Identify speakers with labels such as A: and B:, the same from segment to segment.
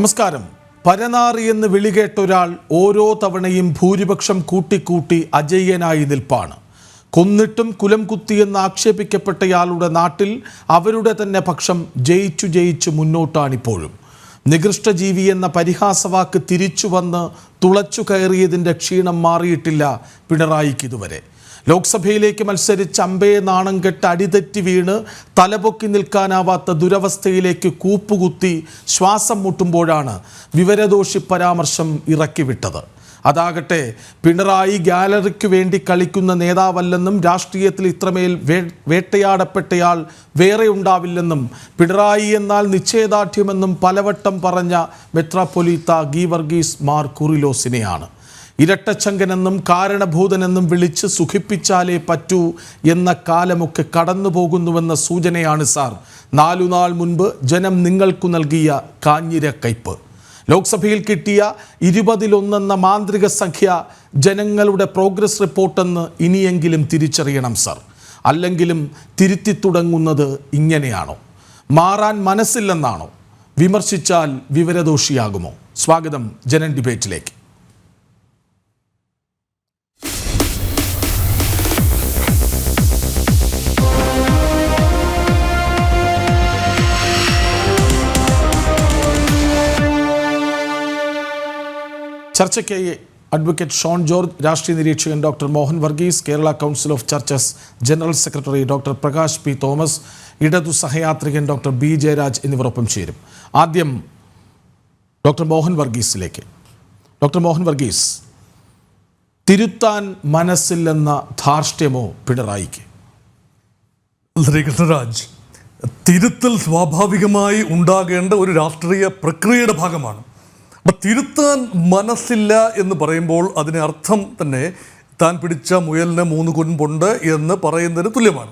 A: നമസ്കാരം. പരനാറി എന്ന് വിളികേട്ടൊരാൾ ഓരോ തവണയും ഭൂരിപക്ഷം കൂട്ടിക്കൂട്ടി അജയ്യനായി നിൽപ്പാണ്. കൊന്നിട്ടും കുലം കുത്തിയെന്ന് ആക്ഷേപിക്കപ്പെട്ടയാളുടെ നാട്ടിൽ അവരുടെ തന്നെ പക്ഷം ജയിച്ചു ജയിച്ചു മുന്നോട്ടാണിപ്പോഴും. നികൃഷ്ടജീവി എന്ന പരിഹാസവാക്ക് തിരിച്ചു വന്ന് തുളച്ചു കയറിയതിന്റെ ക്ഷീണം മാറിയിട്ടില്ല പിണറായിക്ക് ഇതുവരെ. ലോക്സഭയിലേക്ക് മത്സരിച്ച് അമ്പയെ നാണം കെട്ട് അടിതെറ്റി വീണ് തലപൊക്കി നിൽക്കാനാവാത്ത ദുരവസ്ഥയിലേക്ക് കൂപ്പുകുത്തി ശ്വാസം മുട്ടുമ്പോഴാണ് വിവരദോഷി പരാമർശം ഇറക്കിവിട്ടത്. അതാകട്ടെ പിണറായി ഗാലറിക്ക് വേണ്ടി കളിക്കുന്ന നേതാവല്ലെന്നും രാഷ്ട്രീയത്തിൽ ഇത്രമേൽ വേട്ടയാടപ്പെട്ടയാൾ വേറെ ഉണ്ടാവില്ലെന്നും പിണറായി എന്നാൽ നിശ്ചയദാർഢ്യമെന്നും പലവട്ടം പറഞ്ഞ മെത്രാപ്പൊലീത്ത ഗീവർഗീസ് മാർ കുറിലോസിനെയാണ്. ഇരട്ടച്ചങ്കനെന്നും കാരണഭൂതനെന്നും വിളിച്ച് സുഖിപ്പിച്ചാലേ പറ്റൂ എന്ന കാലമൊക്കെ കടന്നു പോകുന്നുവെന്ന സൂചനയാണ് സാർ. നാലു നാൾ മുൻപ് ജനം നിങ്ങൾക്കു നൽകിയ കാഞ്ഞിര കാഞ്ഞിരക്കയ്പ്. ലോക്സഭയിൽ കിട്ടിയ ഇരുപതിലൊന്നെന്ന മാന്ത്രിക സംഖ്യ ജനങ്ങളുടെ പ്രോഗ്രസ് റിപ്പോർട്ടെന്ന് ഇനിയെങ്കിലും തിരിച്ചറിയണം സർ. അല്ലെങ്കിലും തിരുത്തി തുടങ്ങുന്നത് ഇങ്ങനെയാണോ? മാറാൻ മനസ്സില്ലെന്നാണോ? വിമർശിച്ചാൽ വിവരദോഷിയാകുമോ? സ്വാഗതം ജനൻ ഡിബേറ്റിലേക്ക്. ചർച്ചയ്ക്ക് അഡ്വക്കേറ്റ് ഷോൺ ജോർജ് രാഷ്ട്രീയ നിരീക്ഷകൻ doctor Mohan Varghese Kerala council of churches general secretary doctor Prakash P Thomas ഇടതു സഹയാത്രികൻ ഡോക്ടർ ബി ജയരാജ് എന്നിവരൊപ്പം ചേരും. ആദ്യം ഡോക്ടർ മോഹൻ വർഗീസിലേക്ക്. ഡോക്ടർ മോഹൻ വർഗീസ് തിരുത്താൻ മനസ്സില്ലെന്ന ധാർഷ്ട്യമോ പിണറായിക്ക്?
B: ശ്രീകൃഷ്ണരാജ് തിരുത്തൽ സ്വാഭാവികമായി ഉണ്ടാകേണ്ട ഒരു രാഷ്ട്രീയ പ്രക്രിയയുടെ ഭാഗമാണ്. അപ്പം തിരുത്താൻ മനസ്സില്ല എന്ന് പറയുമ്പോൾ അതിന് അർത്ഥം തന്നെ താൻ പിടിച്ച മുയലിന് മൂന്ന് കൊൻപുണ്ട് എന്ന് പറയുന്നതിന് തുല്യമാണ്.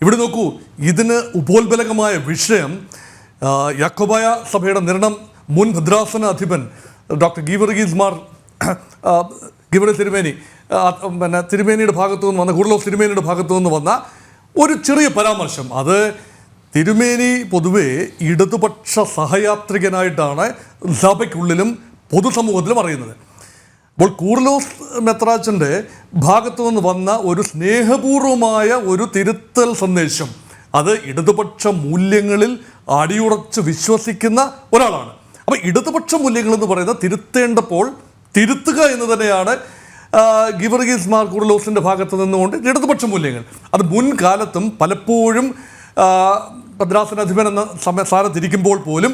B: ഇവിടെ നോക്കൂ ഇതിന് ഉപോത്ബലകമായ വിഷയം യാക്കോബായ സഭയുടെ നിർണം മുൻ ഭദ്രാസന അധിപൻ ഡോക്ടർ ഗീവർഗീസ് മാർ ആ, തിരുമേനി പിന്നെ തിരുമേനിയുടെ ഭാഗത്തു നിന്ന് വന്ന കൂടുതലോ തിരുമേനിയുടെ ഭാഗത്തു നിന്ന് വന്ന ഒരു ചെറിയ പരാമർശം. അത് തിരുമേനി പൊതുവെ ഇടതുപക്ഷ സഹയാത്രികനായിട്ടാണ് സഭയ്ക്കുള്ളിലും പൊതുസമൂഹത്തിലും അറിയുന്നത്. അപ്പോൾ കൂർലോസ് മെത്രാച്ചന്റെ ഭാഗത്തു നിന്ന് വന്ന ഒരു സ്നേഹപൂർവമായ ഒരു തിരുത്തൽ സന്ദേശം അത് ഇടതുപക്ഷ മൂല്യങ്ങളിൽ അടിയുറച്ച് വിശ്വസിക്കുന്ന ഒരാളാണ്. അപ്പോൾ ഇടതുപക്ഷ മൂല്യങ്ങൾ എന്ന് പറയുന്നത് തിരുത്തേണ്ടപ്പോൾ തിരുത്തുക എന്ന് തന്നെയാണ് ഗിവർഗീസ് മാർ കുർലോസിന്റെ ഭാഗത്ത് നിന്നുകൊണ്ട് ഇടതുപക്ഷ മൂല്യങ്ങൾ. അത് മുൻകാലത്തും പലപ്പോഴും ഭദ്രാസനാധിപൻ എന്ന സമയ സ്ഥാനത്തിരിക്കുമ്പോൾ പോലും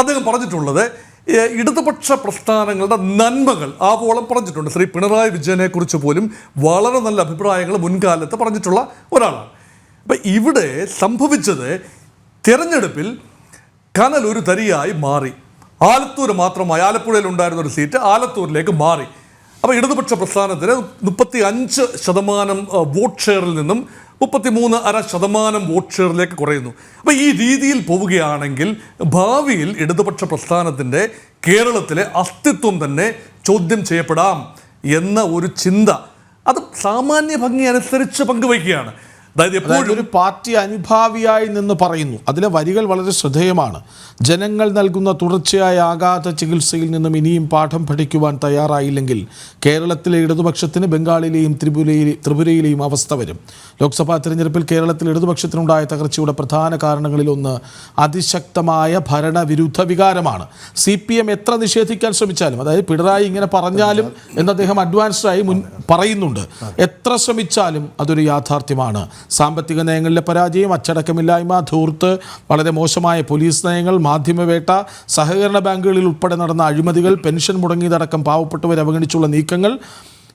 B: അദ്ദേഹം പറഞ്ഞിട്ടുള്ളത് ഇടതുപക്ഷ പ്രസ്ഥാനങ്ങളുടെ നന്മകൾ ആവോളം പറഞ്ഞിട്ടുണ്ട്. ശ്രീ പിണറായി വിജയനെക്കുറിച്ച് പോലും വളരെ നല്ല അഭിപ്രായങ്ങൾ മുൻകാലത്ത് പറഞ്ഞിട്ടുള്ള ഒരാളാണ്. അപ്പം ഇവിടെ സംഭവിച്ചത് തിരഞ്ഞെടുപ്പിൽ കനൽ ഒരു തരിയായി മാറി. ആലത്തൂർ മാത്രമായി ആലപ്പുഴയിൽ ഉണ്ടായിരുന്ന ഒരു സീറ്റ് ആലത്തൂരിലേക്ക് മാറി. അപ്പോൾ ഇടതുപക്ഷ പ്രസ്ഥാനത്തിന് മുപ്പത്തി അഞ്ച് ശതമാനം വോട്ട് ഷെയറിൽ നിന്നും മുപ്പത്തിമൂന്ന് അര ശതമാനം വോട്ട് ഷെയറിലേക്ക് കുറയുന്നു. അപ്പോൾ ഈ രീതിയിൽ പോവുകയാണെങ്കിൽ ഭാവിയിൽ ഇടതുപക്ഷ പ്രസ്ഥാനത്തിന്റെ കേരളത്തിലെ അസ്തിത്വം തന്നെ ചോദ്യം ചെയ്യപ്പെടാം എന്ന ഒരു ചിന്ത. അത് സാമാന്യ ഭംഗി അനുസരിച്ച് പങ്കുവയ്ക്കുകയാണ്. അതായത് എപ്പോഴും
A: ഒരു പാർട്ടി അനുഭാവിയായി നിന്ന് പറയുന്നു. അതിലെ വരികൾ വളരെ ശ്രദ്ധേയമാണ്. ജനങ്ങൾ നൽകുന്ന തുടർച്ചയായ ആഘാത ചികിത്സയിൽ നിന്നും ഇനിയും പാഠം പഠിക്കുവാൻ തയ്യാറായില്ലെങ്കിൽ കേരളത്തിലെ ഇടതുപക്ഷത്തിന് ബംഗാളിലെയും ത്രിപുരയിലെ ത്രിപുരയിലെയും അവസ്ഥ വരും. ലോക്സഭാ തെരഞ്ഞെടുപ്പിൽ കേരളത്തിൽ ഇടതുപക്ഷത്തിനുണ്ടായ തകർച്ചയുടെ പ്രധാന കാരണങ്ങളിലൊന്ന് അതിശക്തമായ ഭരണവിരുദ്ധ വികാരമാണ്. സി പി എം എത്ര നിഷേധിക്കാൻ ശ്രമിച്ചാലും അതായത് പിണറായി ഇങ്ങനെ പറഞ്ഞാലും എന്ന് അദ്ദേഹം അഡ്വാൻസ്ഡായി മുൻ പറയുന്നുണ്ട്. എത്ര ശ്രമിച്ചാലും അതൊരു യാഥാർത്ഥ്യമാണ്. സാമ്പത്തിക നയങ്ങളിലെ പരാജയം അച്ചടക്കമില്ലായ്മ ധൂർത്ത് വളരെ മോശമായ പോലീസ് നയങ്ങൾ മാധ്യമവേട്ട സഹകരണ ബാങ്കുകളിൽ ഉൾപ്പെടെ നടന്ന അഴിമതികൾ പെൻഷൻ മുടങ്ങിയതടക്കം പാവപ്പെട്ടവരെ അവഗണിച്ചുള്ള നീക്കങ്ങൾ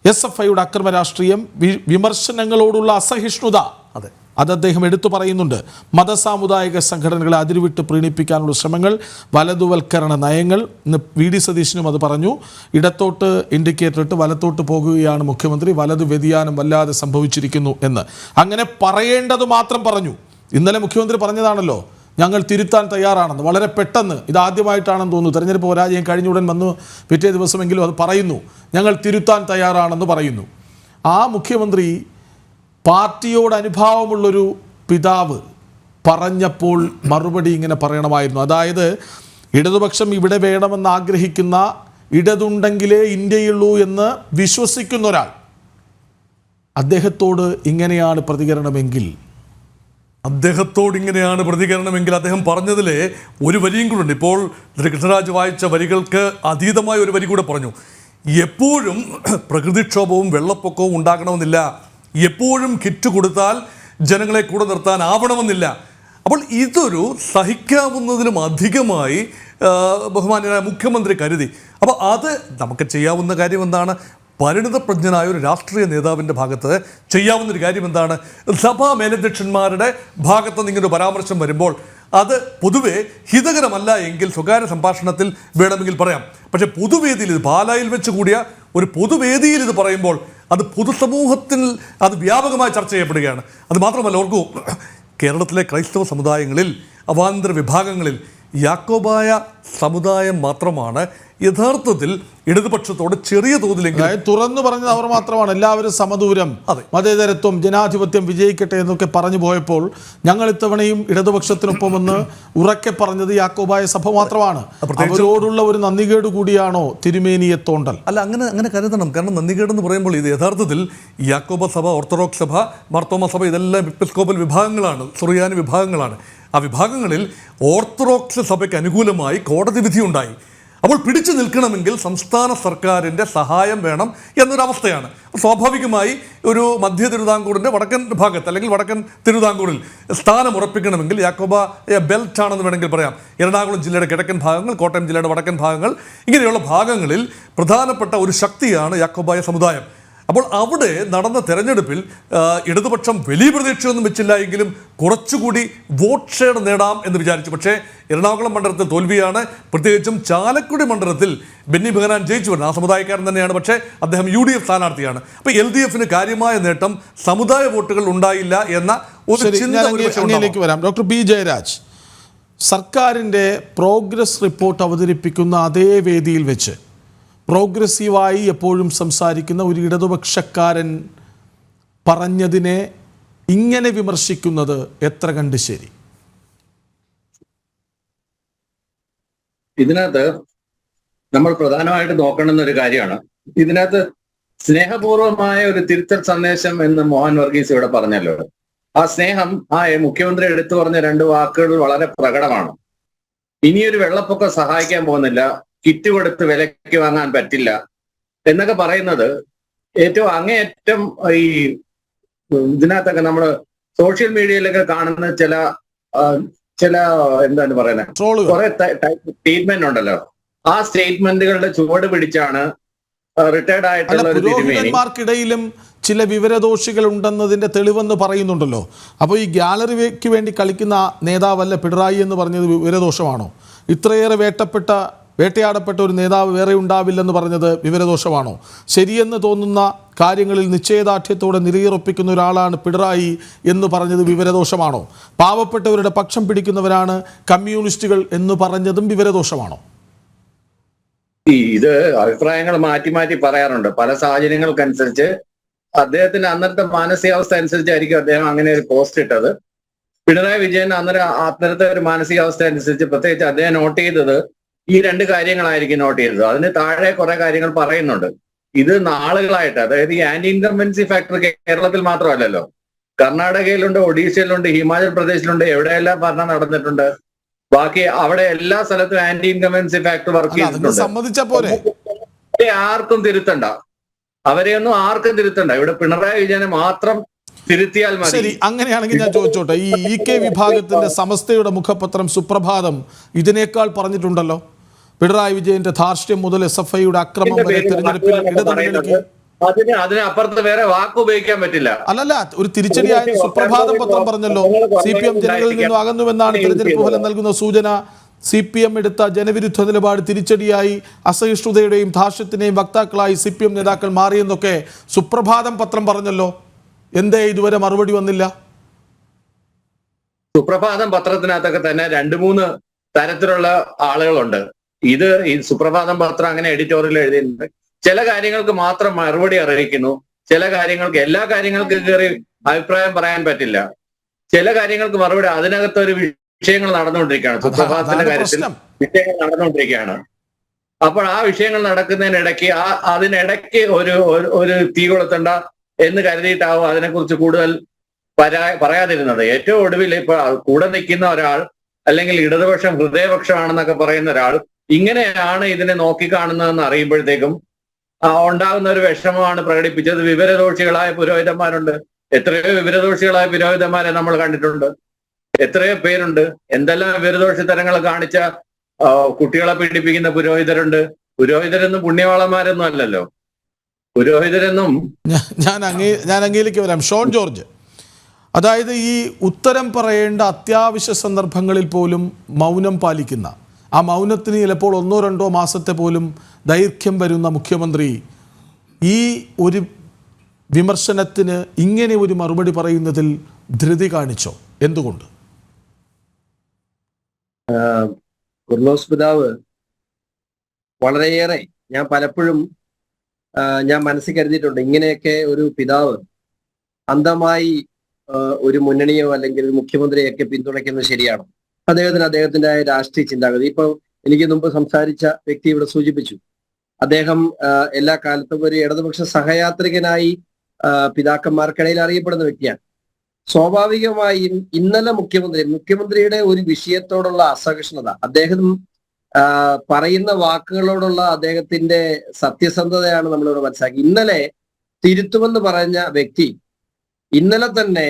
A: എസ് എഫ് ഐയുടെ അക്രമ രാഷ്ട്രീയം വിമർശനങ്ങളോടുള്ള അസഹിഷ്ണുത.
B: അതെ.
A: അത് അദ്ദേഹം എടുത്തു പറയുന്നുണ്ട്. മതസാമുദായിക സംഘടനകളെ അതിരുവിട്ട് പ്രീണിപ്പിക്കാനുള്ള ശ്രമങ്ങൾ വലതുവൽക്കരണ നയങ്ങൾ ഇന്ന് വി ഡി സതീശനും അത് പറഞ്ഞു. ഇടത്തോട്ട് ഇൻഡിക്കേറ്റർ ഇട്ട് വലത്തോട്ട് പോകുകയാണ് മുഖ്യമന്ത്രി. വലതു വ്യതിയാനം വല്ലാതെ സംഭവിച്ചിരിക്കുന്നു എന്ന്. അങ്ങനെ പറയേണ്ടത് മാത്രം പറഞ്ഞു. ഇന്നലെ മുഖ്യമന്ത്രി പറഞ്ഞതാണല്ലോ ഞങ്ങൾ തിരുത്താൻ തയ്യാറാണെന്ന്. വളരെ പെട്ടെന്ന്. ഇതാദ്യമായിട്ടാണെന്ന് തോന്നുന്നു. തെരഞ്ഞെടുപ്പ് പരാജയം കഴിഞ്ഞ ഉടൻ വന്ന് പിറ്റേ ദിവസമെങ്കിലും അത് പറയുന്നു. ഞങ്ങൾ തിരുത്താൻ തയ്യാറാണെന്ന് പറയുന്നു. ആ മുഖ്യമന്ത്രി പാർട്ടിയോട് അനുഭാവമുള്ളൊരു പിതാവ് പറഞ്ഞപ്പോൾ മറുപടി ഇങ്ങനെ പറയണമായിരുന്നു. അതായത് ഇടതുപക്ഷം ഇവിടെ വേണമെന്ന് ആഗ്രഹിക്കുന്ന ഇടതുണ്ടെങ്കിലേ ഇന്ത്യയുള്ളൂ എന്ന് വിശ്വസിക്കുന്ന ഒരാൾ അദ്ദേഹത്തോട് ഇങ്ങനെയാണ് പ്രതികരണമെങ്കിൽ.
B: അദ്ദേഹത്തോട് ഇങ്ങനെയാണ് പ്രതികരണമെങ്കിൽ അദ്ദേഹം പറഞ്ഞതിലെ ഒരു വരിയും കൂടെ ഉണ്ട്. ഇപ്പോൾ കൃഷ്ണരാജ് വായിച്ച വരികൾക്ക് അതീതമായ ഒരു വരി കൂടെ പറഞ്ഞു. എപ്പോഴും പ്രകൃതിക്ഷോഭവും വെള്ളപ്പൊക്കവും ഉണ്ടാകണമെന്നില്ല. എപ്പോഴും കിറ്റ് കൊടുത്താൽ ജനങ്ങളെ കൂടെ നിർത്താൻ ആവണമെന്നില്ല അപ്പോൾ ഇതൊരു സഹിക്കാവുന്നതിലും അധികമായി ബഹുമാനായ മുഖ്യമന്ത്രി കരുതി. അപ്പോൾ അത് നമുക്ക് ചെയ്യാവുന്ന കാര്യം എന്താണ്? പരിണിതപ്രജ്ഞനായ ഒരു രാഷ്ട്രീയ നേതാവിന്റെ ഭാഗത്ത് ചെയ്യാവുന്ന ഒരു കാര്യം എന്താണ്? സഭാ മേലധ്യക്ഷന്മാരുടെ ഭാഗത്ത് നിന്ന് പരാമർശം വരുമ്പോൾ അത് പൊതുവെ ഹിതകരമല്ല എങ്കിൽ സ്വകാര്യ സംഭാഷണത്തിൽ വേണമെങ്കിൽ പറയാം. പക്ഷേ പൊതുവേദിയിൽ ഇത് പാലായിൽ വെച്ച് കൂടിയ ഒരു പൊതുവേദിയിൽ ഇത് പറയുമ്പോൾ അത് പൊതുസമൂഹത്തിൽ അത് വ്യാപകമായി ചർച്ച ചെയ്യപ്പെടുകയാണ്. അത് മാത്രമല്ല ഓർക്കൂ കേരളത്തിലെ ക്രൈസ്തവ സമുദായങ്ങളിൽ അവാന്തര വിഭാഗങ്ങളിൽ യാക്കോബായ സമുദായം മാത്രമാണ് യഥാർത്ഥത്തിൽ ഇടതുപക്ഷത്തോട് ചെറിയ തോതിലെങ്കിലും
A: തുറന്നു പറഞ്ഞത് അവർ മാത്രമാണ്. എല്ലാവരും സമദൂരം
B: അതെ.
A: മതേതരത്വം ജനാധിപത്യം വിജയിക്കട്ടെ എന്നൊക്കെ പറഞ്ഞു പോയപ്പോൾ ഞങ്ങൾ ഇത്തവണയും ഇടതുപക്ഷത്തിനൊപ്പം എന്ന് ഉറക്കെ പറഞ്ഞത് യാക്കോബായ സഭ മാത്രമാണ്. അവരോടുള്ള ഒരു നന്ദികേട് കൂടിയാണോ തിരുമേനിയെ തോണ്ടൽ?
B: അല്ല അങ്ങനെ അങ്ങനെ കരുതണം. കാരണം നന്ദികേട് എന്ന് പറയുമ്പോൾ ഇത് യഥാർത്ഥത്തിൽ യാക്കോബ സഭ ഓർത്തഡോക്സ് സഭ മാർത്തോമ സഭ ഇതെല്ലാം എപ്പിസ്കോപ്പൽ വിഭാഗങ്ങളാണ് സുറിയാനി വിഭാഗങ്ങളാണ്. ആ വിഭാഗങ്ങളിൽ ഓർത്തഡോക്സ് സഭയ്ക്ക് അനുകൂലമായി കോടതി വിധിയുണ്ടായി അപ്പോൾ പിടിച്ചു നിൽക്കണമെങ്കിൽ സംസ്ഥാന സർക്കാരിന്റെ സഹായം വേണം എന്നൊരവസ്ഥയാണ്. സ്വാഭാവികമായി ഒരു മധ്യ തിരുവിതാംകൂറിന്റെ വടക്കൻ ഭാഗത്ത് അല്ലെങ്കിൽ വടക്കൻ തിരുവിതാംകൂറിൽ സ്ഥാനം ഉറപ്പിക്കണമെങ്കിൽ യാക്കോബ ബെൽറ്റ് ആണെന്ന് വേണമെങ്കിൽ പറയാം. എറണാകുളം ജില്ലയുടെ കിഴക്കൻ ഭാഗങ്ങൾ കോട്ടയം ജില്ലയുടെ വടക്കൻ ഭാഗങ്ങൾ ഇങ്ങനെയുള്ള ഭാഗങ്ങളിൽ പ്രധാനപ്പെട്ട ഒരു ശക്തിയാണ് യാക്കോബായ സമുദായം. അപ്പോൾ അവിടെ നടന്ന തെരഞ്ഞെടുപ്പിൽ ഇടതുപക്ഷം വലിയ പ്രതീക്ഷയൊന്നും വെച്ചില്ല എങ്കിലും കുറച്ചുകൂടി വോട്ട് ഷെയർ നേടാം എന്ന് വിചാരിച്ചു. പക്ഷേ എറണാകുളം മണ്ഡലത്തിൽ തോൽവിയാണ്. പ്രത്യേകിച്ചും ചാലക്കുടി മണ്ഡലത്തിൽ ബെന്നി ബെഹനാൻ ജയിച്ചു വരുന്നത് ആ സമുദായക്കാരൻ തന്നെയാണ്. പക്ഷേ അദ്ദേഹം യു ഡി എഫ് സ്ഥാനാർത്ഥിയാണ്. അപ്പോൾ എൽ ഡി എഫിന് കാര്യമായ നേട്ടം സമുദായ വോട്ടുകൾ ഉണ്ടായില്ല എന്ന ഒരു
A: ശരി
B: ചിന്ത
A: ഞാൻ
B: ഒരു
A: അങ്ങേ-
B: പക്ഷേ ഉണ്ടാവാം.
A: അങ്ങയിലേക്ക് വരാം. ഡോക്ടർ ബി ജയരാജ് സർക്കാരിന്റെ പ്രോഗ്രസ് റിപ്പോർട്ട് അവതരിപ്പിക്കുന്ന അതേ വേദിയിൽ വെച്ച് പ്രോഗ്രസീവായി എപ്പോഴും സംസാരിക്കുന്ന ഒരു ഇടതുപക്ഷക്കാരൻ പറഞ്ഞതിനെ ഇങ്ങനെ വിമർശിക്കുന്നത് എത്ര കണ്ട് ശരി?
C: ഇതിനകത്ത് നമ്മൾ പ്രധാനമായിട്ട് നോക്കണമെന്ന ഒരു കാര്യമാണ്. ഇതിനകത്ത് സ്നേഹപൂർവമായ ഒരു തിരുത്തൽ സന്ദേശം എന്ന് മോഹൻ വർഗീസ് ഇവിടെ പറഞ്ഞല്ലോ. ആ സ്നേഹം ആ മുഖ്യമന്ത്രി എടുത്തു പറഞ്ഞ രണ്ട് വാക്കുകൾ വളരെ പ്രകടമാണ്. ഇനിയൊരു വെള്ളപ്പൊക്കം സഹായിക്കാൻ പോകുന്നില്ല. കിറ്റ് കൊടുത്ത് വിലയ്ക്ക് വാങ്ങാൻ പറ്റില്ല. എന്നൊക്കെ പറയുന്നത് ഏറ്റവും അങ്ങേയറ്റം ഈ ഇതിനകത്തൊക്കെ നമ്മൾ സോഷ്യൽ മീഡിയയിലൊക്കെ കാണുന്ന ചില ചില എന്താണ് പറയുന്നത് കുറെ സ്റ്റേറ്റ്മെന്റ് ഉണ്ടല്ലോ. ആ സ്റ്റേറ്റ്മെന്റുകളുടെ ചുവട് പിടിച്ചാണ് റിട്ടയർഡ് ആയിട്ടുള്ള
A: ചില വിവരദോഷികൾ ഉണ്ടെന്നതിന്റെ തെളിവെന്ന് പറയുന്നുണ്ടല്ലോ. അപ്പോൾ ഈ ഗാലറിക്ക് വേണ്ടി കളിക്കുന്ന നേതാവല്ല പിണറായി എന്ന് പറഞ്ഞത് വിവരദോഷമാണോ? ഇത്രയേറെ വേട്ടപ്പെട്ട വേട്ടയാടപ്പെട്ട ഒരു നേതാവ് വേറെ ഉണ്ടാവില്ലെന്ന് പറഞ്ഞത് വിവരദോഷമാണോ? ശരിയെന്ന് തോന്നുന്ന കാര്യങ്ങളിൽ നിശ്ചയദാർഢ്യത്തോടെ നിലയുറപ്പിക്കുന്ന ഒരാളാണ് പിണറായി എന്ന് പറഞ്ഞത് വിവരദോഷമാണോ? പാവപ്പെട്ടവരുടെ പക്ഷം പിടിക്കുന്നവരാണ് കമ്മ്യൂണിസ്റ്റുകൾ എന്ന് പറഞ്ഞതും വിവരദോഷമാണോ?
C: ഇത് അഭിപ്രായങ്ങൾ മാറ്റി മാറ്റി പറയാറുണ്ട്. പല സാഹചര്യങ്ങൾക്കനുസരിച്ച് അദ്ദേഹത്തിന്റെ അന്നത്തെ മാനസികാവസ്ഥ അനുസരിച്ചായിരിക്കും അദ്ദേഹം അങ്ങനെ ഒരു പോസ്റ്റ് ഇട്ടത്. പിണറായി വിജയൻ അന്നേരം അന്നേരത്തെ ഒരു മാനസികാവസ്ഥ അനുസരിച്ച് പ്രത്യേകിച്ച് അദ്ദേഹം നോട്ട് ചെയ്തത് ഈ രണ്ട് കാര്യങ്ങളായിരിക്കും നോട്ട് ചെയ്തത്. അതിന് താഴെ കുറെ കാര്യങ്ങൾ പറയുന്നുണ്ട്. ഇത് നാളുകളായിട്ട് അതായത് ഈ ആന്റി ഇൻകംബൻസി ഫാക്ടർ കേരളത്തിൽ മാത്രമല്ലല്ലോ. കർണാടകയിലുണ്ട് ഒഡീഷയിലുണ്ട് ഹിമാചൽ പ്രദേശിലുണ്ട് എവിടെയെല്ലാം ഭരണം നടന്നിട്ടുണ്ട്. ബാക്കി അവിടെ എല്ലാ സ്ഥലത്തും ആന്റി ഇൻകംബൻസി ഫാക്ടർ വർക്ക് ചെയ്തിട്ടുണ്ട്. പോലെ ആർക്കും തിരുത്തണ്ട. അവരെയൊന്നും ആർക്കും തിരുത്തണ്ട. ഇവിടെ പിണറായി വിജയനെ മാത്രം തിരുത്തിയാൽ മതി.
A: ശരി അങ്ങനെയാണെങ്കിൽ ഞാൻ ചോദിച്ചോട്ടെ. ഈ ഇ കെ വിഭാഗത്തിന്റെ സമസ്തയുടെ മുഖപത്രം സുപ്രഭാതം ഇതിനേക്കാൾ പറഞ്ഞിട്ടുണ്ടല്ലോ? പിണറായി വിജയന്റെ ധാർഷ്ട്യം മുതൽ എസ് എഫ് ഐയുടെ അക്രമം വരെ തിരഞ്ഞെടുപ്പിൽ ഇടതുമുന്നണിക്ക്
C: അതിന് അതിനപ്പുറത്ത് വേറെ വാക്ക് ഉപയോഗിക്കാൻ പറ്റില്ല.
A: അല്ലല്ല ഒരു തിരിച്ചടിയായ സുപ്രഭാതം പത്രം പറഞ്ഞല്ലോ. സി പി എം ജനങ്ങളിൽ നിന്നും അകന്നുവെന്നാണ് തെരഞ്ഞെടുപ്പ് ഫലം നൽകുന്ന സൂചന. സി പി എം എടുത്ത ജനവിരുദ്ധ നിലപാട് തിരിച്ചടിയായി. അസഹിഷ്ണുതയുടെയും ധാർഷ്ട്യത്തിന്റെയും വക്താക്കളായി സി പി എം നേതാക്കൾ മാറിയെന്നൊക്കെ സുപ്രഭാതം പത്രം പറഞ്ഞല്ലോ. എന്തേ ഇതുവരെ മറുപടി വന്നില്ല?
C: സുപ്രഭാതം പത്രത്തിനകത്തൊക്കെ തന്നെ രണ്ട് മൂന്ന് തരത്തിലുള്ള ആളുകളുണ്ട്. ഇത് ഈ സുപ്രഭാതം പത്രം അങ്ങനെ എഡിറ്റോറിയൽ എഴുതിയിട്ടുണ്ട്. ചില കാര്യങ്ങൾക്ക് മാത്രം മറുപടി അറിയിക്കുന്നു. ചില കാര്യങ്ങൾക്ക് എല്ലാ കാര്യങ്ങൾക്കും കയറി അഭിപ്രായം പറയാൻ പറ്റില്ല. ചില കാര്യങ്ങൾക്ക് മറുപടി അതിനകത്ത് ഒരു വിഷയങ്ങൾ നടന്നുകൊണ്ടിരിക്കുകയാണ്. സുപ്രഭാതത്തിന്റെ കാര്യത്തിൽ വിഷയങ്ങൾ നടന്നുകൊണ്ടിരിക്കുകയാണ്. അപ്പോൾ ആ വിഷയങ്ങൾ നടക്കുന്നതിനിടയ്ക്ക് ആ അതിനിടയ്ക്ക് ഒരു ഒരു- ഒരു തീ കൊളുത്തണ്ട എന്ന് കരുതിയിട്ടാവും അതിനെക്കുറിച്ച് കൂടുതൽ പരാ പറയാതിരുന്നത്. ഏറ്റവും ഒടുവിൽ ഇപ്പൊ കൂടെ നിൽക്കുന്ന ഒരാൾ അല്ലെങ്കിൽ ഇടതുപക്ഷം ഹൃദയപക്ഷമാണെന്നൊക്കെ പറയുന്ന ഒരാൾ ഇങ്ങനെയാണ് ഇതിനെ നോക്കിക്കാണുന്നതെന്ന് അറിയുമ്പോഴത്തേക്കും ഉണ്ടാകുന്ന ഒരു വിഷമമാണ് പ്രകടിപ്പിച്ചത്. വിവരദോഷികളായ പുരോഹിതന്മാരുണ്ട്. എത്രയോ വിവരദോഷികളായ പുരോഹിതന്മാരെ നമ്മൾ കണ്ടിട്ടുണ്ട്. എത്രയോ പേരുണ്ട്. എന്തെല്ലാം വിവരദോഷിത്തരങ്ങൾ കാണിച്ച കുട്ടികളെ പീഡിപ്പിക്കുന്ന പുരോഹിതരുണ്ട്. പുരോഹിതരെന്നും പുണ്യവാളന്മാരൊന്നും അല്ലല്ലോ. പുരോഹിതരെന്നും
A: ഞാൻ അങ്ങേ ഞാൻ അങ്ങയിലേക്ക് വരാം. ഷോൺ ജോർജ് അതായത് ഈ ഉത്തരം പറയേണ്ട അത്യാവശ്യ സന്ദർഭങ്ങളിൽ പോലും മൗനം പാലിക്കുന്ന ആ മൗനത്തിന് ചിലപ്പോൾ ഒന്നോ രണ്ടോ മാസത്തെ പോലും ദൈർഘ്യം വരുന്ന മുഖ്യമന്ത്രി ഈ ഒരു വിമർശനത്തിന് ഇങ്ങനെ ഒരു മറുപടി പറയുന്നതിൽ ധൃതി കാണിച്ചോ? എന്തുകൊണ്ട്?
D: കുർലോസ് പിതാവ് വളരെയേറെ ഞാൻ പലപ്പോഴും ഞാൻ മനസ്സിൽ കരുതിയിട്ടുണ്ട്. ഇങ്ങനെയൊക്കെ ഒരു പിതാവ് അന്ധമായി ഒരു മുന്നണിയോ അല്ലെങ്കിൽ മുഖ്യമന്ത്രിയൊക്കെ പിന്തുണയ്ക്കുന്നത് ശരിയാണ്? അദ്ദേഹത്തിന് അദ്ദേഹത്തിന്റെ രാഷ്ട്രീയ ചിന്താഗതി. ഇപ്പൊ എനിക്ക് മുമ്പ് സംസാരിച്ച വ്യക്തി ഇവിടെ സൂചിപ്പിച്ചു. അദ്ദേഹം എല്ലാ കാലത്തും ഒരു ഇടതുപക്ഷ സഹയാത്രികനായി പിതാക്കന്മാർക്കിടയിൽ അറിയപ്പെടുന്ന വ്യക്തിയാണ്. സ്വാഭാവികമായും ഇന്നലെ മുഖ്യമന്ത്രി മുഖ്യമന്ത്രിയുടെ ഒരു വിഷയത്തോടുള്ള അസഹിഷ്ണുത അദ്ദേഹം പറയുന്ന വാക്കുകളോടുള്ള അദ്ദേഹത്തിന്റെ സത്യസന്ധതയാണ് നമ്മളിവിടെ മനസ്സിലാക്കി. ഇന്നലെ തിരുത്തുമെന്ന് പറഞ്ഞ വ്യക്തി ഇന്നലെ തന്നെ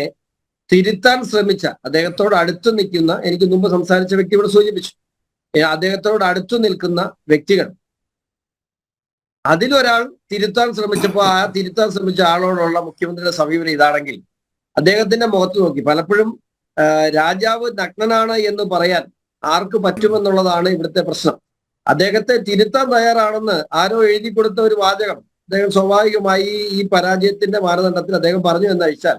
D: തിരുത്താൻ ശ്രമിച്ച അദ്ദേഹത്തോട് അടുത്ത് നിൽക്കുന്ന എനിക്ക് മുമ്പ് സംസാരിച്ച വ്യക്തി ഇവിടെ സൂചിപ്പിച്ചു. അദ്ദേഹത്തോട് അടുത്തു നിൽക്കുന്ന വ്യക്തികൾ. അതിലൊരാൾ തിരുത്താൻ ശ്രമിച്ചപ്പോൾ ആ തിരുത്താൻ ശ്രമിച്ച ആളോടുള്ള മുഖ്യമന്ത്രിയുടെ സമീപനം ഇതാണെങ്കിൽ അദ്ദേഹത്തിന്റെ മുഖത്ത് നോക്കി. പലപ്പോഴും രാജാവ് നഗ്നനാണ് എന്ന് പറയാൻ ആർക്ക് പറ്റുമെന്നുള്ളതാണ് ഇവിടുത്തെ പ്രശ്നം. അദ്ദേഹത്തെ തിരുത്താൻ തയ്യാറാണെന്ന് ആരോ എഴുതി കൊടുത്ത ഒരു വാചകം അദ്ദേഹം സ്വാഭാവികമായി ഈ പരാജയത്തിന്റെ മാനദണ്ഡത്തിൽ അദ്ദേഹം പറഞ്ഞു എന്ന് വെച്ചാൽ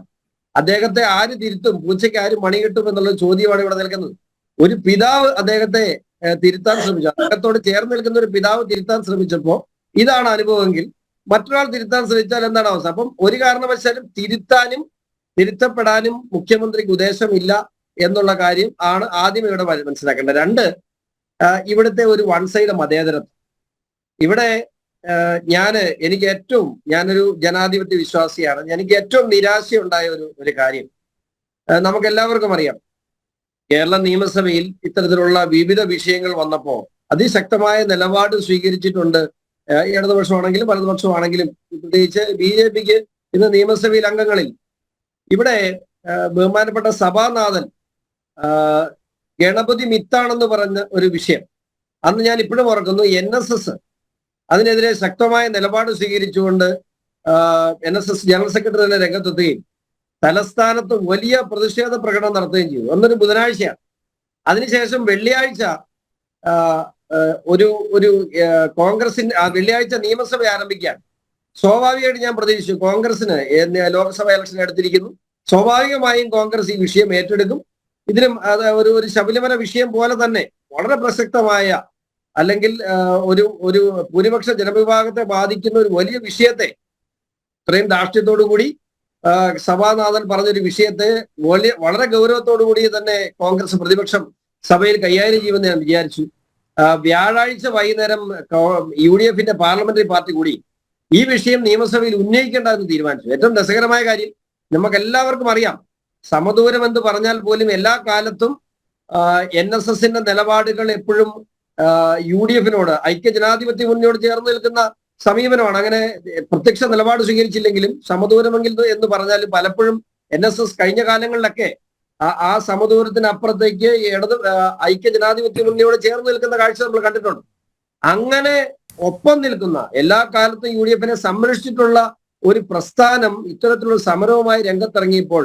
D: അദ്ദേഹത്തെ ആര് തിരുത്തും? പൂച്ചയ്ക്ക് ആര് മണി കിട്ടും എന്നുള്ള ചോദ്യമാണ് ഇവിടെ നിൽക്കുന്നത്. ഒരു പിതാവ് അദ്ദേഹത്തെ തിരുത്താൻ ശ്രമിച്ചു. അദ്ദേഹത്തോട് ചേർന്ന് നിൽക്കുന്ന ഒരു പിതാവ് തിരുത്താൻ ശ്രമിച്ചപ്പോ ഇതാണ് അനുഭവമെങ്കിൽ മറ്റൊരാൾ തിരുത്താൻ ശ്രമിച്ചാൽ എന്താണ് അവസ്ഥ? അപ്പം ഒരു കാരണവശാലും തിരുത്താനും തിരുത്തപ്പെടാനും മുഖ്യമന്ത്രിക്ക് ഉദ്ദേശമില്ല എന്നുള്ള കാര്യം ആണ് ആദ്യം ഇവിടെ മന- മനസ്സിലാക്കേണ്ടത്. രണ്ട് ഇവിടുത്തെ ഒരു വൺ സൈഡ് മതേതരത്വം. ഇവിടെ ഞാൻ എനിക്ക് ഏറ്റവും ഞാനൊരു ജനാധിപത്യ വിശ്വാസിയാണ്. എനിക്ക് ഏറ്റവും നിരാശയുണ്ടായ ഒരു ഒരു കാര്യം. നമുക്ക് എല്ലാവർക്കും അറിയാം. കേരള നിയമസഭയിൽ ഇത്തരത്തിലുള്ള വിവിധ വിഷയങ്ങൾ വന്നപ്പോ അതിശക്തമായ നിലപാട് സ്വീകരിച്ചിട്ടുണ്ട്. ഇടതുപക്ഷമാണെങ്കിലും വലതുപക്ഷമാണെങ്കിലും പ്രത്യേകിച്ച് ബി ജെ പിക്ക് ഇന്ന് നിയമസഭയിൽ അംഗങ്ങളിൽ. ഇവിടെ ബഹുമാനപ്പെട്ട സഭാനാഥൻ ഗണപതി മിത്താണെന്ന് പറഞ്ഞ ഒരു വിഷയം. അന്ന് ഞാൻ ഇപ്പോഴും ഓർക്കുന്നു എൻ എസ് എസ് അതിനെതിരെ ശക്തമായ നിലപാട് സ്വീകരിച്ചുകൊണ്ട് N S S general secretary തന്നെ രംഗത്തെത്തുകയും തലസ്ഥാനത്ത് വലിയ പ്രതിഷേധ പ്രകടനം നടത്തുകയും ചെയ്തു. അന്നൊരു ബുധനാഴ്ചയാണ്. അതിനുശേഷം വെള്ളിയാഴ്ച ഒരു ഒരു കോൺഗ്രസിന്റെ വെള്ളിയാഴ്ച നിയമസഭ ആരംഭിക്കുകയാണ്. സ്വാഭാവികമായിട്ട് ഞാൻ പ്രതീക്ഷിച്ചു കോൺഗ്രസിന് ലോക്സഭ ഇലക്ഷൻ എടുത്തിരിക്കുന്നു. സ്വാഭാവികമായും കോൺഗ്രസ് ഈ വിഷയം ഏറ്റെടുക്കും. ഇതിനും അത് ഒരു ഒരു ശബരിമല വിഷയം പോലെ തന്നെ വളരെ പ്രസക്തമായ അല്ലെങ്കിൽ ഒരു ഒരു ഭൂരിപക്ഷ ജനവിഭാഗത്തെ ബാധിക്കുന്ന ഒരു വലിയ വിഷയത്തെ ഇത്രയും ധാർഷ്ട്യത്തോടു കൂടി സഭാനാഥൻ പറഞ്ഞൊരു വിഷയത്തെ വലിയ വളരെ ഗൗരവത്തോടു കൂടി തന്നെ കോൺഗ്രസ് പ്രതിപക്ഷം സഭയിൽ കൈകാര്യം ചെയ്യുമെന്ന് ഞാൻ വിചാരിച്ചു. വ്യാഴാഴ്ച വൈകുന്നേരം യു ഡി എഫിന്റെ പാർലമെന്ററി പാർട്ടി കൂടി ഈ വിഷയം നിയമസഭയിൽ ഉന്നയിക്കേണ്ട എന്ന് തീരുമാനിച്ചു. ഏറ്റവും രസകരമായ കാര്യം നമുക്ക് എല്ലാവർക്കും അറിയാം. സമദൂരം എന്ന് പറഞ്ഞാൽ പോലും എല്ലാ കാലത്തും എൻ എസ് എസിന്റെ നിലപാടുകൾ എപ്പോഴും യു ഡി എഫിനോട് ഐക്യ ജനാധിപത്യ മുന്നോട് ചേർന്ന് നിൽക്കുന്ന സമീപനമാണ്. അങ്ങനെ പ്രത്യക്ഷ നിലപാട് സ്വീകരിച്ചില്ലെങ്കിലും സമദൂരമെങ്കിൽ എന്ന് പറഞ്ഞാലും പലപ്പോഴും എൻ എസ് എസ് കഴിഞ്ഞ കാലങ്ങളിലൊക്കെ ആ- സമദൂരത്തിനപ്പുറത്തേക്ക് ഇടത് ഐക്യ ജനാധിപത്യ മുന്നണിയോട് ചേർന്ന് നിൽക്കുന്ന കാഴ്ച നമ്മൾ കണ്ടിട്ടുണ്ട്. അങ്ങനെ ഒപ്പം നിൽക്കുന്ന എല്ലാ കാലത്തും യു ഡി എഫിനെ സംരക്ഷിച്ചിട്ടുള്ള ഒരു പ്രസ്ഥാനം ഇത്തരത്തിലുള്ള സമരവുമായി രംഗത്തിറങ്ങിയപ്പോൾ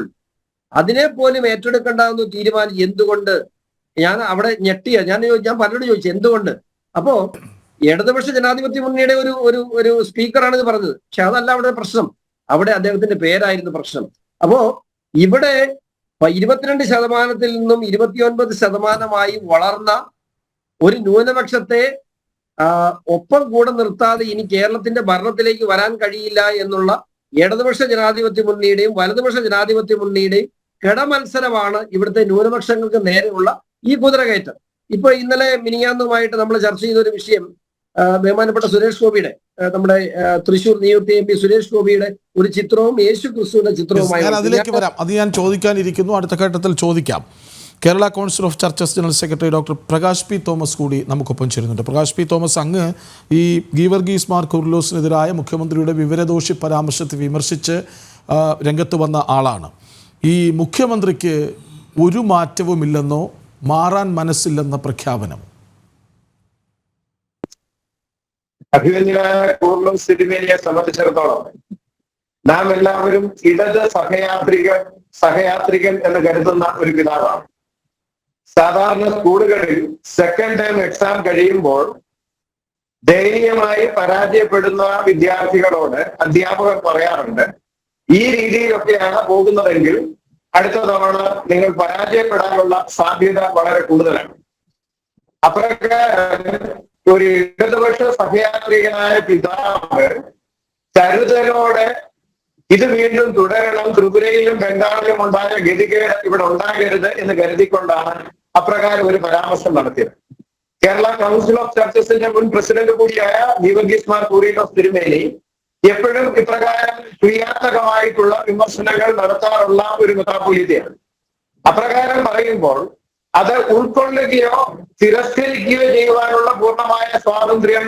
D: അതിനെ പോലും ഏറ്റെടുക്കേണ്ടെന്ന് തീരുമാനിച്ച് എന്തുകൊണ്ട് ഞാൻ അവിടെ ഞെട്ടിയ. ഞാൻ ഞാൻ പലരോട് ചോദിച്ചു എന്തുകൊണ്ട്? അപ്പോ ഇടതുപക്ഷ ജനാധിപത്യ മുന്നണിയുടെ ഒരു ഒരു ഒരു സ്പീക്കറാണ് ഇത് പറഞ്ഞത്. പക്ഷെ അതല്ല അവിടെ പ്രശ്നം. അവിടെ അദ്ദേഹത്തിന്റെ പേരായിരുന്നു പ്രശ്നം. അപ്പോ ഇവിടെ ഇരുപത്തിരണ്ട് ശതമാനത്തിൽ നിന്നും ഇരുപത്തിയൊൻപത് ശതമാനമായി വളർന്ന ഒരു ന്യൂനപക്ഷത്തെ ഒപ്പം കൂടെ നിർത്താതെ ഇനി കേരളത്തിന്റെ ഭരണത്തിലേക്ക് വരാൻ കഴിയില്ല എന്നുള്ള ഇടതുപക്ഷ ജനാധിപത്യ മുന്നണിയുടെയും വലതുപക്ഷ ജനാധിപത്യ മുന്നണിയുടെയും കിടമത്സരമാണ് ഇവിടുത്തെ ന്യൂനപക്ഷങ്ങൾക്ക് നേരെയുള്ള ഈ കുതിരകയറ്റം. ഇപ്പൊ ഇന്നലെ മിനിയാന്നുമായിട്ട് നമ്മൾ ചർച്ച ചെയ്ത ഒരു വിഷയം ബഹുമാനപ്പെട്ട സുരേഷ് ഗോപിയുടെ നമ്മുടെ തൃശൂർ നിയുക്തി എം പി സുരേഷ് ഗോപിയുടെ ഒരു ചിത്രവും യേശു ക്രിസ്തുവിന്റെ ചിത്രവുമായി
A: അതിലേക്ക് വരാം. അത് ഞാൻ ചോദിക്കാനിരിക്കുന്നു. അടുത്ത ഘട്ടത്തിൽ ചോദിക്കാം. Kerala council of churches general secretary doctor Prakash P Thomas കൂടി നമുക്കൊപ്പം ചേരുന്നുണ്ട്. പ്രകാശ് പി തോമസ് അങ്ങ് ഈ ഗീവർഗീസ് മാർ കുർലോസിനെതിരായ മുഖ്യമന്ത്രിയുടെ വിവരദോഷി പരാമർശത്തെ വിമർശിച്ച് രംഗത്ത് വന്ന ആളാണ്. ഈ മുഖ്യമന്ത്രിക്ക് ഒരു മാറ്റവുമില്ലെന്നോ മാറാൻ മനസ്സില്ലെന്ന പ്രഖ്യാപനം.
E: സംബന്ധിച്ചിടത്തോളം നാം എല്ലാവരും ഇടത് സഹയാത്രികൻ സഹയാത്രികൻ എന്ന് കരുതുന്ന ഒരു പിതാവാണ്. സാധാരണ സ്കൂളുകളിൽ സെക്കൻഡ് ടൈം എക്സാം കഴിയുമ്പോൾ ദയനീയമായി പരാജയപ്പെടുന്ന വിദ്യാർത്ഥികളോട് അധ്യാപകർ പറയാറുണ്ട് ഈ രീതിയിലൊക്കെയാണ് പോകുന്നതെങ്കിൽ അടുത്ത തവണ നിങ്ങൾ പരാജയപ്പെടാനുള്ള സാധ്യത വളരെ കൂടുതലാണ്. അപ്പോഴൊക്കെ ഒരു ഇടതുപക്ഷ സഹയാത്രികനായ പിതാവ് കരുതലോടെ ഇത് വീണ്ടും തുടരണം. ത്രിപുരയിലും ബംഗാളിലും ഉണ്ടായ ഗതികേട് ഇവിടെ ഉണ്ടാകരുത് എന്ന് കരുതിക്കൊണ്ടാണ് അപ്രകാരം ഒരു പരാമർശം നടത്തിയത്. കേരള കൗൺസിൽ ഓഫ് ചർച്ചസിന്റെ മുൻ പ്രസിഡന്റ് കൂടിയായ ദീപകീസ് മാർ ഓഫ് തിരുമേനി എപ്പോഴും ഇപ്രകാരം ക്രിയാത്മകമായിട്ടുള്ള വിമർശനങ്ങൾ നടത്താറുള്ള ഒരു മെത്രാപ്പൊലീത്തയാണ് അപ്രകാരം പറയുമ്പോൾ അത് ഉൾക്കൊള്ളുകയോ തിരസ്കരിക്കുകയോ ചെയ്യുവാനുള്ള പൂർണമായ സ്വാതന്ത്ര്യം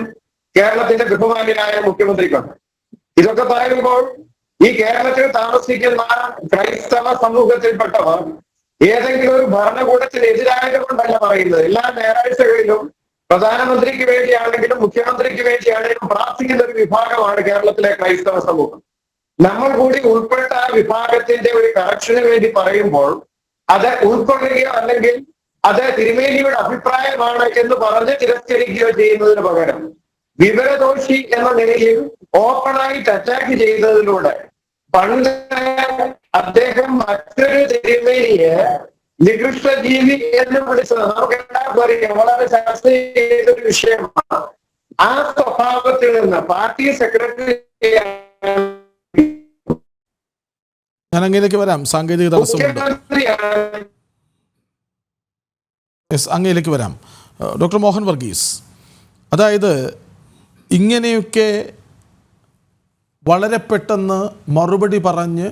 E: കേരളത്തിന്റെ ബഹുമാന്യനായ മുഖ്യമന്ത്രിക്കുണ്ട് ഇതൊക്കെ പറയുമ്പോൾ ഈ കേരളത്തിൽ താമസിക്കുന്ന ക്രൈസ്തവ സമൂഹത്തിൽപ്പെട്ടവർ ഏതെങ്കിലും ഒരു ഭരണകൂടത്തിന് എതിരായത് കൊണ്ടല്ല പറയുന്നത്. എല്ലാ ഞായറാഴ്ചകളിലും പ്രധാനമന്ത്രിക്ക് വേണ്ടിയാണെങ്കിലും മുഖ്യമന്ത്രിക്ക് വേണ്ടിയാണെങ്കിലും പ്രാർത്ഥിക്കുന്ന ഒരു വിഭാഗമാണ് കേരളത്തിലെ ക്രൈസ്തവ സമൂഹം. നമ്മൾ കൂടി ഉൾപ്പെട്ട ആ വിഭാഗത്തിന്റെ ഒരു കറക്ഷന് വേണ്ടി പറയുമ്പോൾ അത് ഉൾക്കൊള്ളുകയോ അല്ലെങ്കിൽ അത് തിരുമേനിയുടെ അഭിപ്രായമാണ് എന്ന് പറഞ്ഞ് തിരസ്കരിക്കുകയോ ചെയ്യുന്നതിന് പകരം വിവരദോഷി എന്ന നിലയിൽ ഓപ്പണായിട്ട് അറ്റാക്ക് ചെയ്തതിലൂടെ പണ്ട് അദ്ദേഹം മറ്റൊരു തിരുമേനിയെ നികൃഷ്ട ജീവി എന്ന് വിളിച്ചത്. നമുക്ക് എല്ലാവർക്കും അറിയാം വളരെ ചർച്ച ചെയ്തൊരു വിഷയമാണ്. ആ സ്വഭാവത്തിൽ നിന്ന് പാർട്ടി സെക്രട്ടറി
A: ഞാൻ അങ്ങയിലേക്ക് വരാം. സാങ്കേതിക തടസ്സമുണ്ട് യെസ് അങ്ങയിലേക്ക് വരാം. ഡോക്ടർ മോഹൻ വർഗീസ് അതായത് ഇങ്ങനെയൊക്കെ വളരെ പെട്ടെന്ന് മറുപടി പറഞ്ഞ്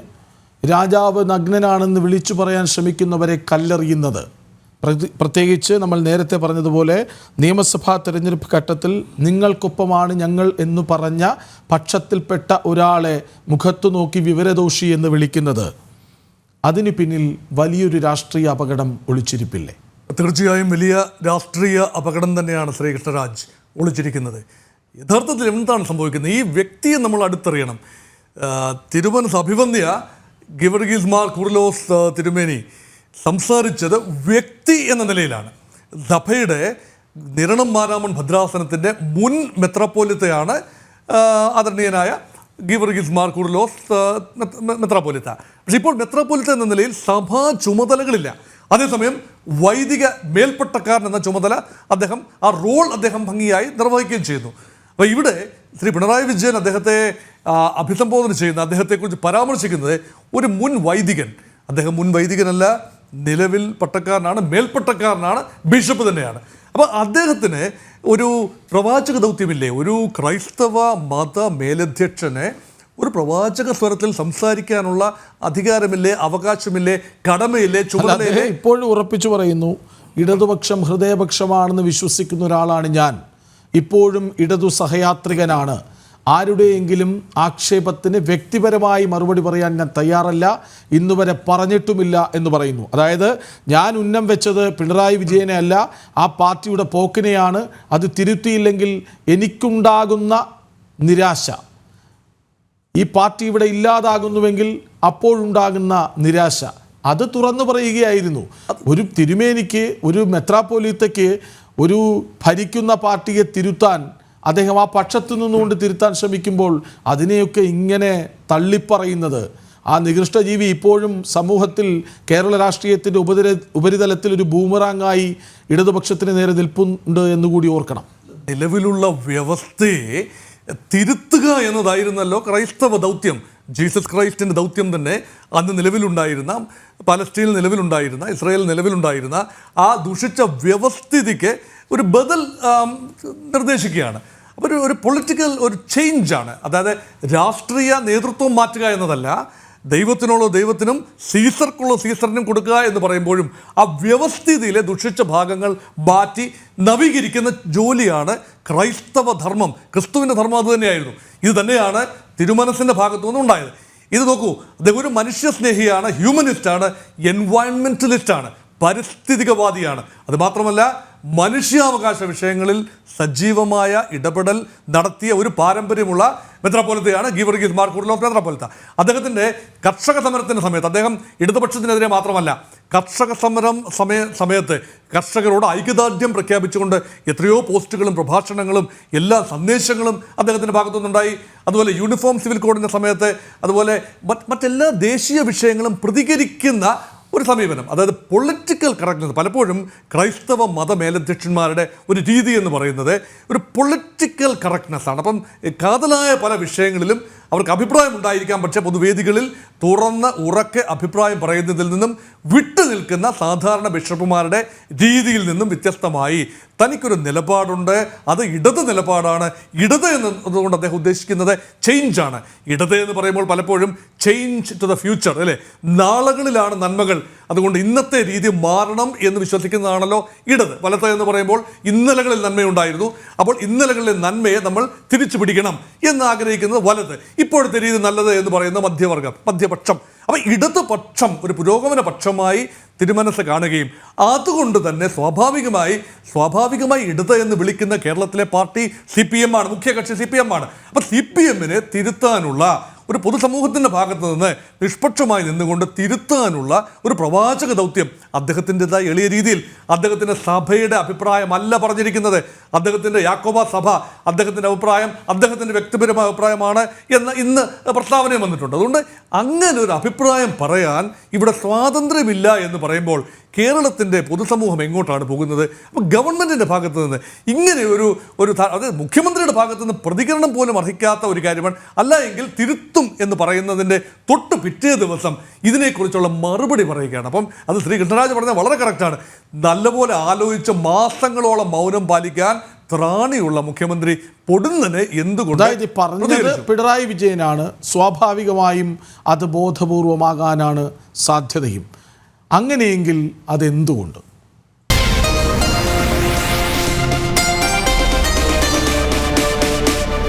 A: രാജാവ് നഗ്നനാണെന്ന് വിളിച്ചു പറയാൻ ശ്രമിക്കുന്നവരെ കല്ലെറിയുന്നത്. പ്രതി- പ്രത്യേകിച്ച് നമ്മൾ നേരത്തെ പറഞ്ഞതുപോലെ നിയമസഭാ തെരഞ്ഞെടുപ്പ് ഘട്ടത്തിൽ നിങ്ങൾക്കൊപ്പമാണ് ഞങ്ങൾ എന്ന് പറഞ്ഞ പക്ഷത്തിൽപ്പെട്ട ഒരാളെ മുഖത്തു നോക്കി വിവരദോഷി എന്ന് വിളിക്കുന്നത്. അതിന് പിന്നിൽ വലിയൊരു രാഷ്ട്രീയ അപകടം ഒളിച്ചിരിപ്പില്ലേ?
B: തീർച്ചയായും വലിയ രാഷ്ട്രീയ അപകടം തന്നെയാണ് ശ്രീകൃഷ്ണരാജ് ഒളിച്ചിരിക്കുന്നത്. യഥാർത്ഥത്തിൽ എന്താണ് സംഭവിക്കുന്നത്? ഈ വ്യക്തിയെ നമ്മൾ അടുത്തറിയണം. തിരുവനന്തപുരം അഭിവന്യ ഗിവർഗീസ് മാർ കുർലോസ് തിരുമേനി സംസാരിച്ചത് വ്യക്തി എന്ന നിലയിലാണ്. സഭയുടെ നിരണം മാരാമൺ ഭദ്രാസനത്തിന്റെ മുൻ മെത്രാപ്പോലിത്തയാണ് ആദരണീയനായ ഗീവർഗീസ് മാർ കുർലോസ് മെത്രാപ്പോലിത്ത. പക്ഷേ ഇപ്പോൾ മെത്രാപ്പോലിത്ത എന്ന നിലയിൽ സഭാ ചുമതലകളില്ല. അതേസമയം വൈദിക മേൽപ്പട്ടക്കാരൻ എന്ന ചുമതല അദ്ദേഹം ആ റോൾ അദ്ദേഹം ഭംഗിയായി നിർവഹിക്കുകയും ചെയ്യുന്നു. അപ്പോൾ ഇവിടെ ശ്രീ പിണറായി വിജയൻ അദ്ദേഹത്തെ അഭിസംബോധന ചെയ്യുന്ന അദ്ദേഹത്തെക്കുറിച്ച് പരാമർശിക്കുന്നത് ഒരു മുൻ വൈദികൻ. അദ്ദേഹം മുൻ വൈദികനല്ല നിലവിൽ പട്ടക്കാരനാണ് മേൽപ്പട്ടക്കാരനാണ് ബിഷപ്പ് തന്നെയാണ്. അപ്പോൾ അദ്ദേഹത്തിന് ഒരു പ്രവാചക ദൗത്യമില്ലേ? ഒരു ക്രൈസ്തവ മത മേലധ്യക്ഷനെ ഒരു പ്രവാചക സ്വരത്തിൽ സംസാരിക്കാനുള്ള അധികാരമില്ലേ അവകാശമില്ലേ കടമയില്ലേ ചുമതലയില്ലേ?
A: ഇപ്പോഴും ഉറപ്പിച്ചു പറയുന്നു ഇടതുപക്ഷം ഹൃദയപക്ഷമാണെന്ന് വിശ്വസിക്കുന്ന ഒരാളാണ് ഞാൻ. ഇപ്പോഴും ഇടതു സഹയാത്രികനാണ്. ആരുടെയെങ്കിലും ആക്ഷേപത്തിന് വ്യക്തിപരമായി മറുപടി പറയാൻ ഞാൻ തയ്യാറല്ല ഇന്നുവരെ പറഞ്ഞിട്ടുമില്ല എന്ന് പറയുന്നു. അതായത് ഞാൻ ഉന്നം വെച്ചത് പിണറായി വിജയനെ അല്ല ആ പാർട്ടിയുടെ പോക്കിനെയാണ് അത് തിരുത്തിയില്ലെങ്കിൽ എനിക്കുണ്ടാകുന്ന നിരാശ. ഈ പാർട്ടി ഇവിടെ ഇല്ലാതാകുന്നുവെങ്കിൽ അപ്പോഴുണ്ടാകുന്ന നിരാശ. അത് തുറന്നു പറയുകയായിരുന്നു. ഒരു തിരുമേനിക്ക് ഒരു മെത്രാപ്പോലീത്തയ്ക്ക് ഒരു ഭരിക്കുന്ന പാർട്ടിയെ തിരുത്താൻ അദ്ദേഹം ആ പക്ഷത്തു നിന്നുകൊണ്ട് തിരുത്താൻ ശ്രമിക്കുമ്പോൾ അതിനെയൊക്കെ ഇങ്ങനെ തള്ളിപ്പറയുന്നത്. ആ നികൃഷ്ടജീവി ഇപ്പോഴും സമൂഹത്തിൽ കേരള രാഷ്ട്രീയത്തിന്റെ ഉപരിത ഉപരിതലത്തിൽ ഒരു ബൂമറാങ്ങായി ഇടതുപക്ഷത്തിന് നേരെ നിൽപ്പുണ്ട് എന്നുകൂടി ഓർക്കണം.
B: നിലവിലുള്ള വ്യവസ്ഥയെ തിരുത്തുക എന്നതായിരുന്നല്ലോ ക്രൈസ്തവ ദൗത്യം. ജീസസ് ക്രൈസ്റ്റിന്റെ ദൗത്യം തന്നെ അന്ന് നിലവിലുണ്ടായിരുന്ന പലസ്തീനിൽ നിലവിലുണ്ടായിരുന്ന ഇസ്രായേൽ നിലവിലുണ്ടായിരുന്ന ആ ദുഷിച്ച വ്യവസ്ഥിതിക്ക് ഒരു ബദൽ നിർദ്ദേശിക്കുകയാണ്. അപ്പോൾ ഒരു ഒരു പൊളിറ്റിക്കൽ ഒരു ചേഞ്ചാണ് അതായത് രാഷ്ട്രീയ നേതൃത്വം മാറ്റുക എന്നതല്ല ദൈവത്തിനുള്ള ദൈവത്തിനും സീസർക്കുള്ള സീസറിനും കൊടുക്കുക എന്ന് പറയുമ്പോഴും ആ വ്യവസ്ഥിതിയിലെ ദുഷിച്ച ഭാഗങ്ങൾ മാറ്റി നവീകരിക്കുന്ന ജോലിയാണ് ക്രൈസ്തവ ധർമ്മം. ക്രിസ്തുവിന്റെ ധർമ്മം അത് തന്നെയായിരുന്നു. ഇത് തന്നെയാണ് തിരുമനസിന്റെ ഭാഗത്തു നിന്നുണ്ടായത് ഇത് നോക്കൂ അദ്ദേഹം ഒരു മനുഷ്യ സ്നേഹിയാണ് ഹ്യൂമനിസ്റ്റാണ് എൻവയൺമെന്റലിസ്റ്റാണ് പരിസ്ഥിതികവാദിയാണ്. അത് മാത്രമല്ല മനുഷ്യാവകാശ വിഷയങ്ങളിൽ സജീവമായ ഇടപെടൽ നടത്തിയ ഒരു പാരമ്പര്യമുള്ള മെത്രാപ്പോലത്തെയാണ് ഗീവർഗീസ് മാർ കുർലോഫ് മെത്രാപ്പോലത്ത. അദ്ദേഹത്തിന്റെ കർഷക സമരത്തിന്റെ സമയത്ത് അദ്ദേഹം ഇടതുപക്ഷത്തിനെതിരെ മാത്രമല്ല കർഷക സമരം സമയ സമയത്ത് കർഷകരോട് ഐക്യദാർഢ്യം പ്രഖ്യാപിച്ചുകൊണ്ട് എത്രയോ പോസ്റ്റുകളും പ്രഭാഷണങ്ങളും എല്ലാ സന്ദേശങ്ങളും അദ്ദേഹത്തിന്റെ ഭാഗത്തുനിന്നുണ്ടായി. അതുപോലെ യൂണിഫോം സിവിൽ കോഡിന്റെ സമയത്ത് അതുപോലെ മറ്റ് മറ്റെല്ലാ ദേശീയ വിഷയങ്ങളും പ്രതികരിക്കുന്ന ഒരു സമീപനം. അതായത് പൊളിറ്റിക്കൽ കറക്റ്റ്നസ് പലപ്പോഴും ക്രൈസ്തവ മത മേലധ്യക്ഷന്മാരുടെ ഒരു രീതി എന്ന് പറയുന്നത് ഒരു പൊളിറ്റിക്കൽ കറക്റ്റ്നസ് ആണ്. അപ്പം കാതലായ പല വിഷയങ്ങളിലും അവർക്ക് അഭിപ്രായം ഉണ്ടായിരിക്കാം. പക്ഷേ പൊതുവേദികളിൽ തുറന്ന് ഉറക്കെ അഭിപ്രായം പറയുന്നതിൽ നിന്നും വിട്ടു നിൽക്കുന്ന സാധാരണ ബിഷപ്പുമാരുടെ രീതിയിൽ നിന്നും വ്യത്യസ്തമായി. തനിക്കൊരു നിലപാടുണ്ട്. അത് ഇടത് നിലപാടാണ്. ഇടത് എന്നതുകൊണ്ട് അദ്ദേഹം ഉദ്ദേശിക്കുന്നത് ചേഞ്ച് ആണ്. ഇടത് എന്ന് പറയുമ്പോൾ പലപ്പോഴും ചേഞ്ച് ടു ദ ഫ്യൂച്ചർ അല്ലേ? നാളുകളിലാണ് നന്മകൾ. അതുകൊണ്ട് ഇന്നത്തെ രീതി മാറണം എന്ന് വിശ്വസിക്കുന്നതാണല്ലോ ഇടത്. വലത്ത് എന്ന് പറയുമ്പോൾ ഇന്നലകളിൽ നന്മയുണ്ടായിരുന്നു. അപ്പോൾ ഇന്നലകളിലെ നന്മയെ നമ്മൾ തിരിച്ചു പിടിക്കണം എന്ന് ആഗ്രഹിക്കുന്നത് വലത്. ഇപ്പോഴത്തെ രീതി നല്ലത് എന്ന് പറയുന്ന മധ്യവർഗം മധ്യപക്ഷം. അപ്പോൾ ഇടതുപക്ഷം ഒരു പുരോഗമന പക്ഷമായി തിരുമനസ് കാണുകയും അതുകൊണ്ട് തന്നെ സ്വാഭാവികമായി സ്വാഭാവികമായി ഇടത് എന്ന് വിളിക്കുന്ന കേരളത്തിലെ പാർട്ടി സി പി എം ആണ് മുഖ്യകക്ഷി സി പി എം ആണ്. അപ്പോൾ സി പി എമ്മിനെ തിരുത്താനുള്ള ഒരു പൊതുസമൂഹത്തിന്റെ ഭാഗത്ത് നിന്ന് നിഷ്പക്ഷമായി നിന്നുകൊണ്ട് തിരുത്താനുള്ള ഒരു പ്രവാചക ദൗത്യം അദ്ദേഹത്തിന്റെതായ എളിയ രീതിയിൽ അദ്ദേഹത്തിന്റെ സഭയുടെ അഭിപ്രായമല്ല പറഞ്ഞിരിക്കുന്നത്. അദ്ദേഹത്തിന്റെ യാക്കോബ സഭ അദ്ദേഹത്തിന്റെ അഭിപ്രായം അദ്ദേഹത്തിന്റെ വ്യക്തിപരമായ അഭിപ്രായമാണ് എന്ന് ഇന്ന് പ്രസ്താവനയും വന്നിട്ടുണ്ട്. അതുകൊണ്ട് അങ്ങനെ ഒരു അഭിപ്രായം പറയാൻ ഇവിടെ സ്വാതന്ത്ര്യമില്ല എന്ന് പറയുമ്പോൾ കേരളത്തിന്റെ പൊതുസമൂഹം എങ്ങോട്ടാണ് പോകുന്നത്? അപ്പോൾ ഗവൺമെന്റിന്റെ ഭാഗത്ത് നിന്ന് ഇങ്ങനെ ഒരു ഒരു അത് അതായത് മുഖ്യമന്ത്രിയുടെ ഭാഗത്ത് നിന്ന് പ്രതികരണം പോലും അർഹിക്കാത്ത ഒരു കാര്യമാണ്. അല്ല എങ്കിൽ തിരുത്തും എന്ന് പറയുന്നതിന്റെ തൊട്ട് പിറ്റേ ദിവസം ഇതിനെക്കുറിച്ചുള്ള മറുപടി പറയുകയാണ്. അപ്പം അത് ശ്രീ കൃഷ്ണരാജ് പറഞ്ഞത് വളരെ കറക്റ്റാണ്. നല്ലപോലെ ആലോചിച്ച് മാസങ്ങളോളം മൗനം പാലിക്കാൻ ത്രാണിയുള്ള മുഖ്യമന്ത്രി പൊടുന്നനെ എന്തുകൊണ്ട്
A: അതായത് പറഞ്ഞത് പിണറായി വിജയനാണ്. സ്വാഭാവികമായും അത് ബോധപൂർവമാകാനാണ് സാധ്യതയും. അങ്ങനെയെങ്കിൽ അതെന്തുകൊണ്ട്?